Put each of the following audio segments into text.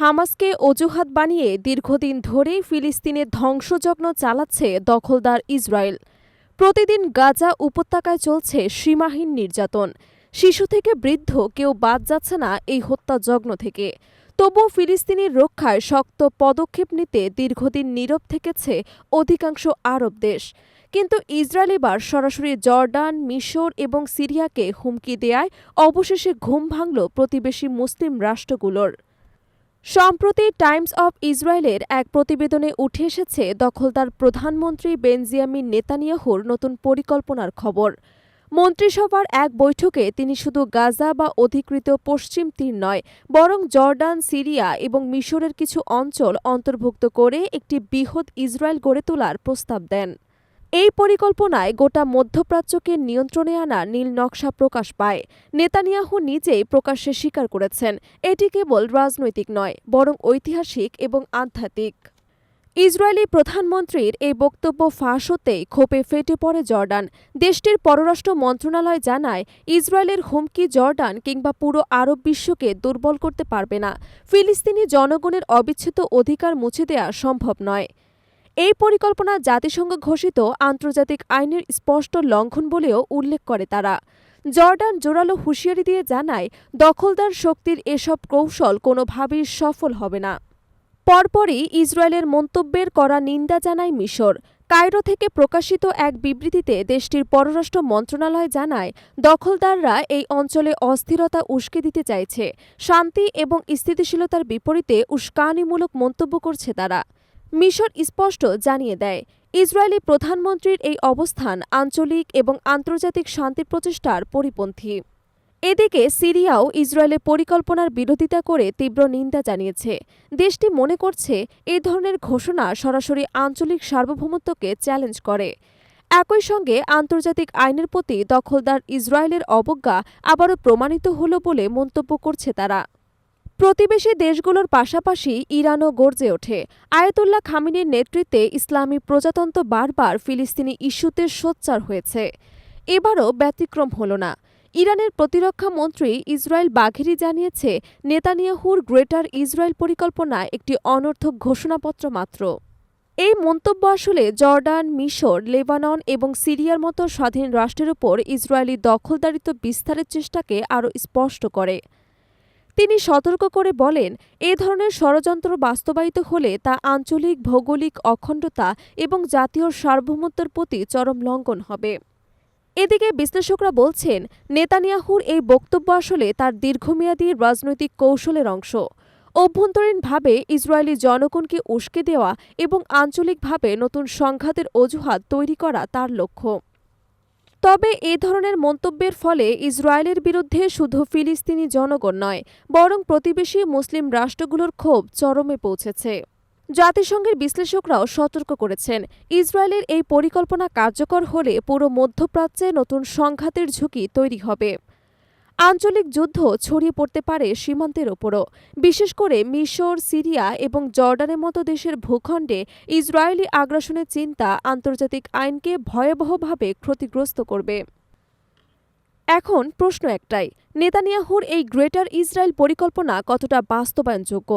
হামাসকে অজুহাত বানিয়ে দীর্ঘদিন ধরেই ফিলিস্তিনে ধ্বংসযজ্ঞ চালাচ্ছে দখলদার ইসরায়েল। প্রতিদিন গাজা উপত্যকায় চলছে সীমাহীন নির্যাতন। শিশু থেকে বৃদ্ধ কেউ বাদ যাচ্ছে না এই হত্যাযজ্ঞ থেকে। তবুও ফিলিস্তিনির রক্ষায় শক্ত পদক্ষেপ নিতে দীর্ঘদিন নীরব থেকেছে অধিকাংশ আরব দেশ। কিন্তু ইসরায়েল এবার সরাসরি জর্ডান, মিশর এবং সিরিয়াকে হুমকি দেয়ায় অবশেষে ঘুম ভাঙল প্রতিবেশী মুসলিম রাষ্ট্রগুলোর। সম্প্রতি টাইমস অব ইসরায়েলের এক প্রতিবেদনে উঠে এসেছে দখলদার প্রধানমন্ত্রী বেনজিয়ামিন নেতানিয়াহুর নতুন পরিকল্পনার খবর। মন্ত্রিসভার এক বৈঠকে তিনি শুধু গাজা বা অধিকৃত পশ্চিম তীর নয়, বরং জর্ডান, সিরিয়া এবং মিশরের কিছু অঞ্চল অন্তর্ভুক্ত করে একটি বৃহৎ ইসরায়েল গড়ে তোলার প্রস্তাব দেন। এই পরিকল্পনায় গোটা মধ্যপ্রাচ্যকে নিয়ন্ত্রণে আনা নীল নকশা প্রকাশ পায়। নেতানিয়াহু নিজেই প্রকাশ্যে স্বীকার করেছেন, এটি কেবল রাজনৈতিক নয়, বরং ঐতিহাসিক এবং আধ্যাত্মিক। ইসরায়েলি প্রধানমন্ত্রীর এই বক্তব্য ফাঁস হতেই ক্ষোভে ফেটে পড়ে জর্ডান। দেশটির পররাষ্ট্র মন্ত্রণালয় জানায়, ইসরায়েলের হুমকি জর্ডান কিংবা পুরো আরব বিশ্বকে দুর্বল করতে পারবে না। ফিলিস্তিনি জনগণের অবিচ্ছেদ্য অধিকার মুছে দেয়া সম্ভব নয়। এই পরিকল্পনা জাতিসংঘ ঘোষিত আন্তর্জাতিক আইনের স্পষ্ট লঙ্ঘন বলেও উল্লেখ করে তারা। জর্ডান জোরালো হুঁশিয়ারি দিয়ে জানায়, দখলদার শক্তির এসব কৌশল কোনোভাবেই সফল হবে না। পরপরই ইসরায়েলের মন্তব্যের করা নিন্দা জানায় মিশর। কায়রো থেকে প্রকাশিত এক বিবৃতিতে দেশটির পররাষ্ট্র মন্ত্রণালয় জানায়, দখলদাররা এই অঞ্চলে অস্থিরতা উস্কে দিতে চাইছে। শান্তি এবং স্থিতিশীলতার বিপরীতে উস্কানিমূলক মন্তব্য করছে তারা। মিশর স্পষ্ট জানিয়ে দেয়, ইসরায়েলি প্রধানমন্ত্রীর এই অবস্থান আঞ্চলিক এবং আন্তর্জাতিক শান্তি প্রচেষ্টার পরিপন্থী। এদিকে সিরিয়াও ইসরায়েলের পরিকল্পনার বিরোধিতা করে তীব্র নিন্দা জানিয়েছে। দেশটি মনে করছে এই ধরনের ঘোষণা সরাসরি আঞ্চলিক সার্বভৌমত্বকে চ্যালেঞ্জ করে। একই সঙ্গে আন্তর্জাতিক আইনের প্রতি দখলদার ইসরায়েলের অবজ্ঞা আবারও প্রমাণিত হল বলে মন্তব্য করছে তারা। প্রতিবেশী দেশগুলোর পাশাপাশি ইরানও গর্জে ওঠে। আয়াতুল্লাহ খামিনের নেতৃত্বে ইসলামী প্রজাতন্ত্র বারবার ফিলিস্তিনি ইস্যুতে সোচ্চার হয়েছে। এবারও ব্যতিক্রম হল না। ইরানের প্রতিরক্ষা মন্ত্রী ইসরায়েল বাঘেরি জানিয়েছে, নেতানিয়াহুর গ্রেটার ইসরায়েল পরিকল্পনা একটি অনর্থক ঘোষণাপত্র মাত্র। এই মন্তব্য আসলে জর্ডান, মিশর, লেবানন এবং সিরিয়ার মতো স্বাধীন রাষ্ট্রের উপর ইসরায়েলি দখলদারিত্ব বিস্তারের চেষ্টাকে আরও স্পষ্ট করে। তিনি সতর্ক করে বলেন, এ ধরনের ষড়যন্ত্র বাস্তবায়িত হলে তা আঞ্চলিক, ভৌগোলিক অখণ্ডতা এবং জাতীয় সার্বভৌমত্বের প্রতি চরম লঙ্ঘন হবে। এদিকে বিশ্লেষকরা বলছেন, নেতানিয়াহুর এই বক্তব্য আসলে তার দীর্ঘমেয়াদী রাজনৈতিক কৌশলের অংশ। অভ্যন্তরীণভাবে ইসরায়েলি জনগণকে উস্কে দেওয়া এবং আঞ্চলিকভাবে নতুন সংঘাতের অজুহাত তৈরি করা তার লক্ষ্য। তবে এ ধরনের মন্তব্যের ফলে ইসরায়েলের বিরুদ্ধে শুধু ফিলিস্তিনি জনগণ নয়, বরং প্রতিবেশী মুসলিম রাষ্ট্রগুলোর ক্ষোভ চরমে পৌঁছেছে। জাতিসংঘের বিশ্লেষকরাও সতর্ক করেছেন, ইসরায়েলের এই পরিকল্পনা কার্যকর হলে পুরো মধ্যপ্রাচ্যে নতুন সংঘাতের ঝুঁকি তৈরি হবে। আঞ্চলিক যুদ্ধ ছড়িয়ে পড়তে পারে সীমান্তের ওপরও। বিশেষ করে মিশর, সিরিয়া এবং জর্ডানের মতো দেশের ভূখণ্ডে ইসরায়েলি আগ্রাসনের চিন্তা আন্তর্জাতিক আইনকে ভয়াবহভাবে ক্ষতিগ্রস্ত করবে। এখন প্রশ্ন একটাই, নেতানিয়াহুর এই গ্রেটার ইসরায়েল পরিকল্পনা কতটা বাস্তবায়নযোগ্য?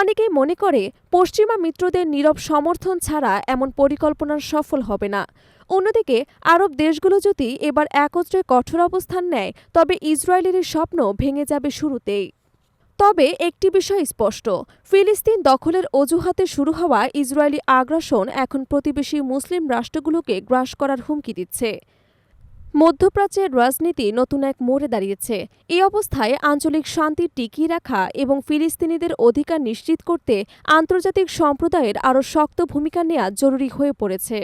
অনেকেই মনে করে পশ্চিমা মিত্রদের নীরব সমর্থন ছাড়া এমন পরিকল্পনা সফল হবে না। অন্যদিকে, আরব দেশগুলো যদি এবার একত্রে কঠোর অবস্থান নেয়, তবে ইসরায়েলের স্বপ্ন ভেঙে যাবে শুরুতেই। তবে একটি বিষয় স্পষ্ট, ফিলিস্তিন দখলের অজুহাতে শুরু হওয়া ইসরায়েলি আগ্রাসন এখন প্রতিবেশী মুসলিম রাষ্ট্রগুলোকে গ্রাস করার হুমকি দিচ্ছে। মধ্যপ্রাচ্যের রাজনীতি নতুন এক মোড়ে দাঁড়িয়েছে। এই অবস্থায় আঞ্চলিক শান্তি টিকিয়ে রাখা এবং ফিলিস্তিনিদের অধিকার নিশ্চিত করতে আন্তর্জাতিক সম্প্রদায়ের আরও শক্ত ভূমিকা নেওয়া জরুরি হয়ে পড়েছে।